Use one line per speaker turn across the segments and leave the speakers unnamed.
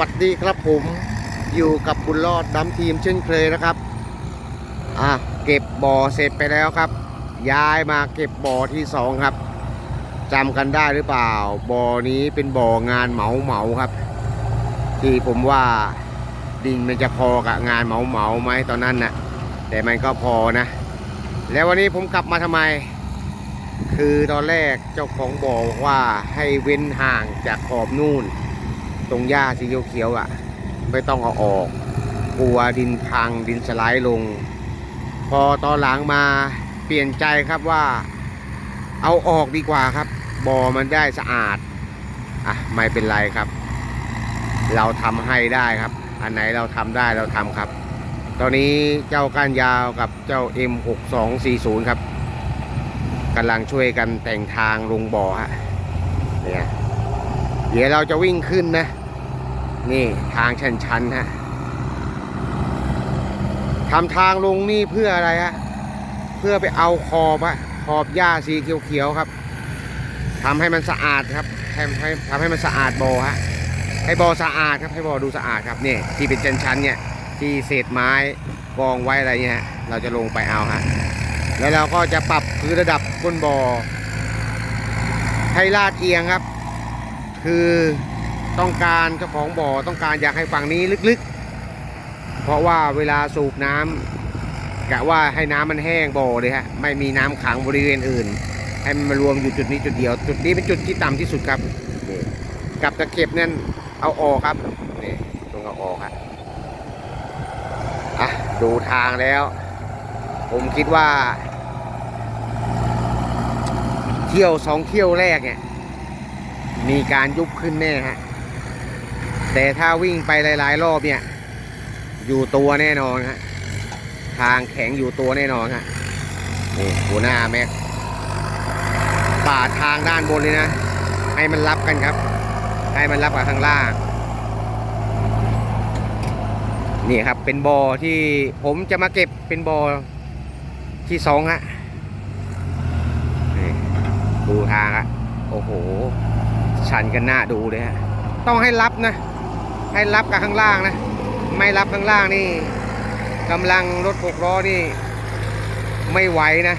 วัสดีครับผมอยู่กับบุญรอดดำทีมเช่นเคยนะครับ อะเก็บบ่อเสร็จไปแล้วครับ ย้ายมาเก็บบ่อที่สองครับจำกันได้หรือเปล่า บ่อนี้เป็นบ่องานเหมาเหมาครับ ที่ผมว่าดินมันจะพอกับงานเหมาเหมาไหมตอนนั้นนะแต่มันก็พอนะ แล้ววันนี้ผมกลับมาทำไม คือตอนแรกเจ้าของบ่อบอกว่าให้เว้นห่างจากขอบนู่น ตรงหญ้าสีเขียวๆอะ ไม่ต้องเอาออก กลัวดินพังดินสไลด์ลง พอตอนหลังมาเปลี่ยนใจครับว่า เอาออกดีกว่าครับบ่อมันได้สะอาดอะไม่เป็นไรครับ เราทำให้ได้ครับ อันไหนเราทำได้เราทำครับ ตอนนี้เจ้าก้านยาวกับเจ้า M6240 ครับกำลังช่วยกันแต่งทางลงบ่อฮะ เดี๋ยวเราจะวิ่งขึ้นนะ นี่ทางชันๆฮะทำทางลงนี่เพื่ออะไรฮะเพื่อไปเอาขอบฮะขอบหญ้าสีเขียวๆครับทำให้มันสะอาดครับทำให้ทำให้มันสะอาดบ่อฮะให้บ่อสะอาดครับให้บ่อดูสะอาดครับนี่ที่เป็นชันๆเนี่ยที่เศษไม้กองไว้อะไรเงี้ยเราจะลงไปเอาฮะแล้วเราก็จะปรับพื้นระดับก้นบ่อให้ลาดเอียงครับ คือต้องการเจ้าของบ่อต้องการอยากให้ฝั่งนี้ลึกๆ เพราะว่าเวลาสูบน้ำกะว่าให้น้ำมันแห้งบ่อเลยฮะไม่มีน้ำขังบริเวณอื่น ให้มันมารวมอยู่จุดนี้จุดเดียว จุดนี้เป็นจุดที่ต่ำที่สุดครับกับตะเข็บนั่นเอาออกครับนี่ต้องเอาออกครับอะดูทางแล้ว ผมคิดว่า เที่ยวสองเที่ยวแรกเนี่ย มีการยุบขึ้นแน่ฮะ แต่ถ้าวิ่งไปหลาย ๆ รอบเนี่ย อยู่ตัวแน่นอนฮะ ทางแข็งอยู่ตัวแน่นอนฮะ นี่หัวหน้าแม็กปาทางด้านบนเลยนะ ให้มันรับกันครับ ให้มันรับกับข้างล่าง นี่ครับเป็นบอ่อที่ผมจะมาเก็บเป็นบอ่อที่สองฮะดูทางฮะโอ้โห ชันกันหน้าดูเลยฮะต้องให้รับนะ ให้รับกับข้างล่างนะ ไม่รับข้างล่างนี่กำลังรถหกล้อนี่ ไม่ไหวนะ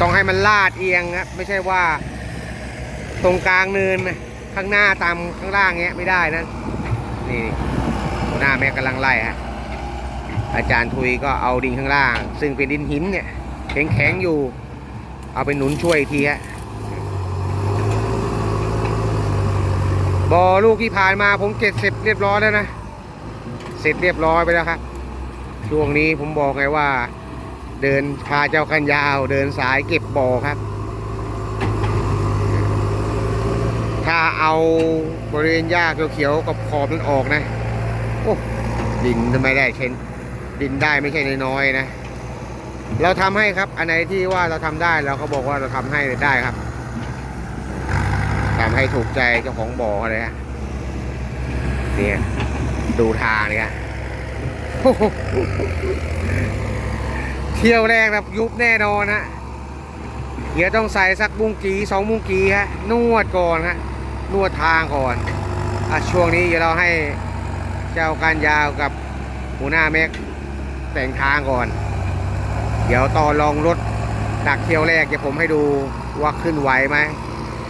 ต้องให้มันลาดเอียงครับไม่ใช่ว่า ตรงกลางเนินนะข้างหน้าตามข้างล่างเงี้ยไม่ได้นะ นี่หัวหน้าแม่กำลังไล่ฮะอาจารย์ทุยก็เอาดินข้างล่าง ซึ่งเป็นดินหินเนี่ยแข็งๆอยู่ เอาไปหนุนช่วยอีกทีฮะ บอลูกที่ผ่านมาผมเก็บเสร็จเรียบร้อยแล้วนะเสร็จเรียบร้อยไปแล้วครับช่วงนี้ผมบอกไงว่า เดินพาเจ้ากันยาว เดินสายเก็บบอครับ ถ้าเอาบริเวณหญ้าเขียวๆกับขอบนั้นออกนะโอ้ดินทำไมได้เช่นดินได้ไม่ใช่น้อยๆนะ เราทำให้ครับ อันไหนที่ว่าเราทำได้เราก็บอกว่าเราทำให้ได้ครับ ทำให้ถูกใจเจ้าของบ่อเลยฮะเนี่ยดูทางเนี่ยเที่ยวแรกนะยุบแน่นอนฮะเดี๋ยวต้องใส่สักมุ้งกีสองมุ้งกีฮะนวดก่อนฮะนวดทางก่อนอะช่วงนี้เดี๋ยวเราให้เจ้าการยาวกับหัวหน้าเม็กแต่งทางก่อน เดี๋ยวต่อลองรถดักเที่ยวแรกจะผมให้ดูว่าขึ้นไหวไหม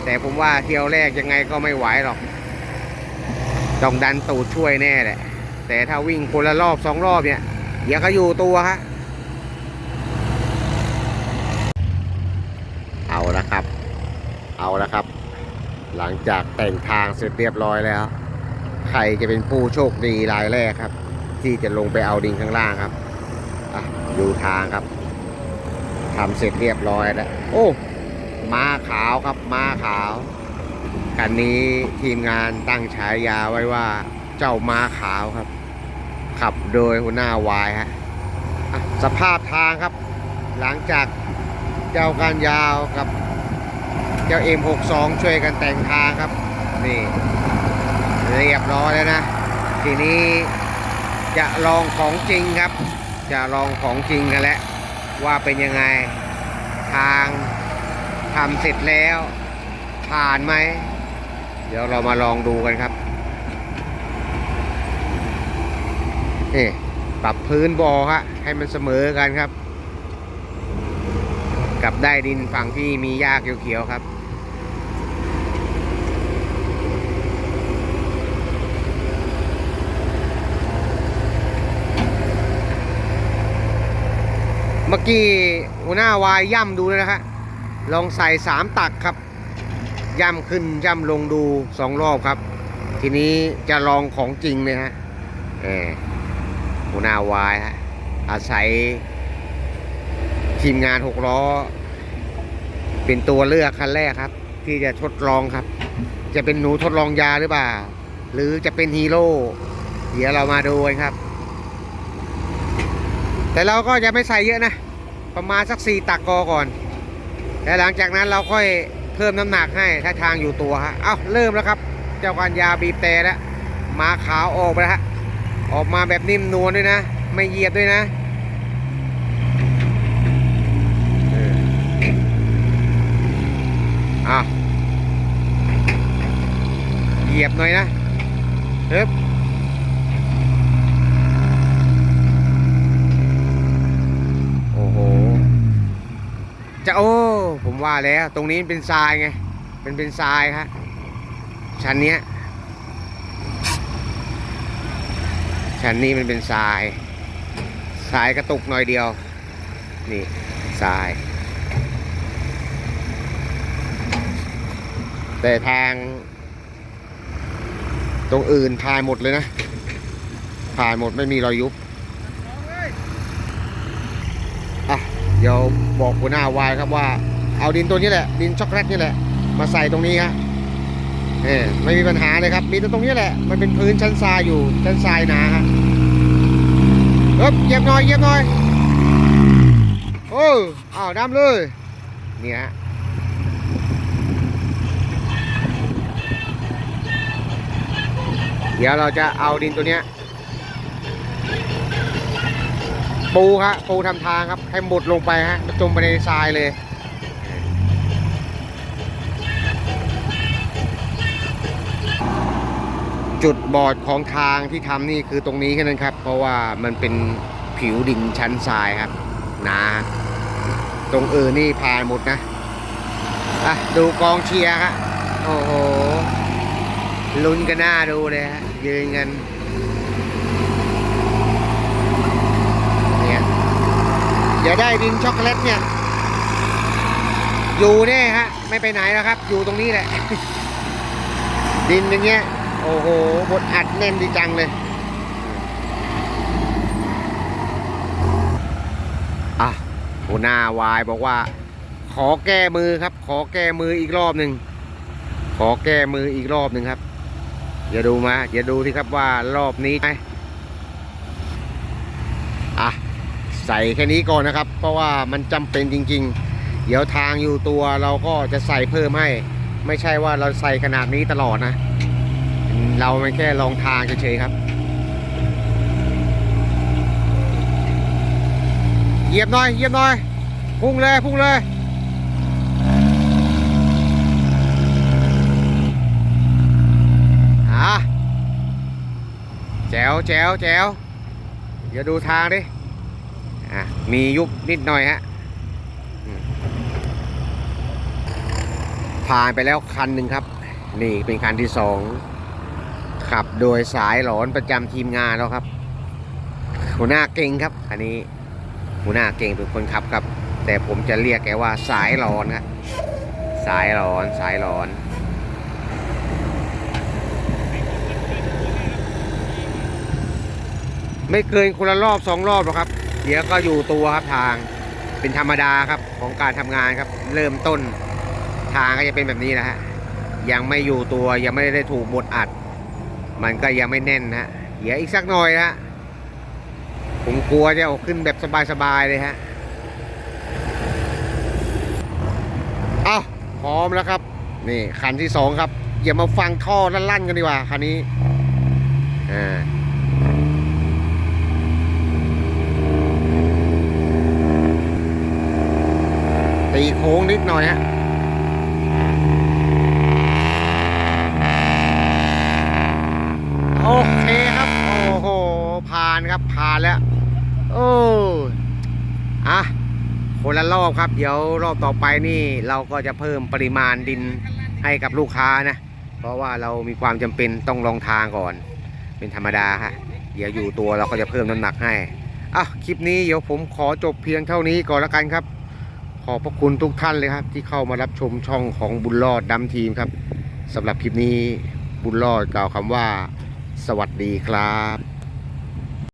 แต่ผมว่าเที่ยวแรกยังไงก็ไม่ไหวหรอกต้องดันตูดช่วยแน่แหละ แต่ถ้าวิ่งคนละรอบสองรอบเนี่ยเดี๋ยวก็อยู่ตัวฮะเอาละครับ เอาละครับ หลังจากแต่งทางเสร็จเรียบร้อยแล้ว ใครจะเป็นผู้โชคดีรายแรกครับ ที่จะลงไปเอาดินข้างล่างครับอะดูทางครับทำเสร็จเรียบร้อยแล้ว โอ้ ม้าขาวครับม้าขาวกันนี้ทีมงานตั้งฉายาไว้ว่าเจ้าม้าขาวครับ ขับโดยหัวหน้าวายฮะสภาพทางครับ หลังจากเจ้าการยาวกับเจ้า M62 ช่วยกันแต่งทางครับ นี่เรียบร้อยแล้วนะ ทีนี้จะลองของจริงครับ จะลองของจริงกันแล้วว่าเป็นยังไงทาง ทำเสร็จแล้ว ผ่านไหม เดี๋ยวเรามาลองดูกันครับนี่ปรับพื้นบอฮะให้มันเสมอกันครับ กับได้ดินฝั่งที่มีหญ้าเขียวๆครับเมื่อกี้หัวหน้าวายย่ำดูนะครับ ลองใส่สามตักครับ ย่ำขึ้นย่ำลงดูสองรอบครับ ทีนี้จะลองของจริงเลยฮะเออหัวหน้าวายฮะอาศัยทีมงานหกล้อ เป็นตัวเลือกคันแรกครับ ที่จะทดลองครับ จะเป็นหนูทดลองยาหรือเปล่า หรือจะเป็นฮีโร่เดี๋ยวเรามาดูกันครับ แต่เราก็จะไม่ใส่เยอะนะ ประมาณสักสี่ตักกอก่อน แต่หลังจากนั้นเราค่อยเพิ่มน้ำหนักให้ถ้าทางอยู่ตัวฮะเอ้าเริ่มแล้วครับ เจ้าการยาบีบแต่แล้วมาขาวออกไปแล้วฮะออกมาแบบนิ่มนวลด้วยนะ ไม่เหยียบด้วยนะเอออะเหยียบหน่อยนะเฮ้ยโอ้โห จะโอ้ผมว่าแล้วตรงนี้เป็นทรายไงเป็นเป็นทรายฮะชั้นเนี้ยชั้นนี้มันเป็นทรายทรายกระตุกหน่อยเดียว นี่ทราย แต่ทาง ตรงอื่นพายหมดเลยนะพายหมดไม่มีรอยยุบ อะ เดี๋ยวบอกหัวหน้าวายครับว่า เอาดินตัวนี้แหละ ดินช็อกโกแลตนี่แหละ มาใส่ตรงนี้ฮะเออไม่มีปัญหาเลยครับ มีแต่ตรงนี้แหละ มันเป็นพื้นชั้นทรายอยู่ ชั้นทรายหนาฮะเฮ้ยเยียบหน่อยเยียบหน่อยโอ้อ้าวดำเลยเนี่ยฮะเดี๋ยวเราจะเอาดินตัวเนี้ย ปูครับปูทำทางครับ ให้มุดลงไปฮะจมไปในทรายเลยจุดบอดของทางที่ทำนี่คือตรงนี้แค่นั้นครับ เพราะว่ามันเป็นผิวดินชั้นทรายครับหนาตรงอื่นนี่พายหมดนะอะดูกองเชียร์ครับโอ้โหลุ้นกันหน้าดูเลยฮะยืนกัน เนี่ย อย่าได้ดินช็อกโกแลตเนี่ย อยู่แน่ฮะ ไม่ไปไหนแล้วครับ อยู่ตรงนี้แหละ ดินอย่างเงี้ย โอ้โหบดอัดแน่นดีจังเลย อะหัวหน้าวายบอกว่า ขอแก้มือครับ ขอแก้มืออีกรอบหนึ่ง ขอแก้มืออีกรอบหนึ่งครับ อย่าดูมา อย่าดูที่ครับว่ารอบนี้ไหมอะ ใส่แค่นี้ก่อนนะครับ เพราะว่ามันจำเป็นจริง ๆ เดี๋ยวทางอยู่ตัวเราก็จะใส่เพิ่มให้ ไม่ใช่ว่าเราใส่ขนาดนี้ตลอดนะ เรามันแค่ลองทางเฉยๆครับเหยียบหน่อยเหยียบหน่อยพุ่งเลยพุ่งเลยอะแจ๋วแจ๋วแจ๋วเดี๋ยวดูทางดิ อะมียุบนิดหน่อยฮะผ่านไปแล้วคันหนึ่งครับ นี่เป็นคันที่สองขับโดยสายหลอนประจำทีมงานแล้วครับ หัวหน้าเก่งครับอันนี้หัวหน้าเก่งเป็นคนขับครับ แต่ผมจะเรียกแกว่าสายหลอนครับสายหลอนสายหลอนไม่เกินคนละรอบสองรอบหรอกครับ เดี๋ยวก็อยู่ตัวครับทางเป็นธรรมดาครับของการทำงานครับ เริ่มต้นทางก็จะเป็นแบบนี้นะฮะยังไม่อยู่ตัวยังไม่ได้ถูกบดอัด มันก็ยังไม่แน่นนะฮะเดี๋ยวอีกสักหน่อยนะฮะผมกลัวจะออกขึ้นแบบสบายๆเลยฮะเอาพร้อมแล้วครับนี่คันที่สองครับอย่ามาฟังท่อลั่นๆกันดีกว่าคันนี้อ่า ตีโค้งนิดหน่อยฮะโอเคครับ โอ้โห ผ่านานครับ ผ่านแล้ว โอ้อะคนละรอบครับ เดี๋ยวรอบต่อไปนี่เราก็จะเพิ่มปริมาณดินให้กับลูกค้านะ เพราะว่าเรามีความจำเป็นต้องลองทางก่อน เป็นธรรมดาฮะ เดี๋ยวอยู่ตัวเราก็จะเพิ่มน้ำหนักให้อะคลิปนี้เดี๋ยวผมขอจบเพียงเท่านี้ก่อนละกันครับ ขอบพระคุณทุกท่านเลยครับ ที่เข้ามารับชมช่องของบุญรอดดำทีมครับสำหรับคลิปนี้บุญรอดกล่าวคำว่า สวัสดีครับ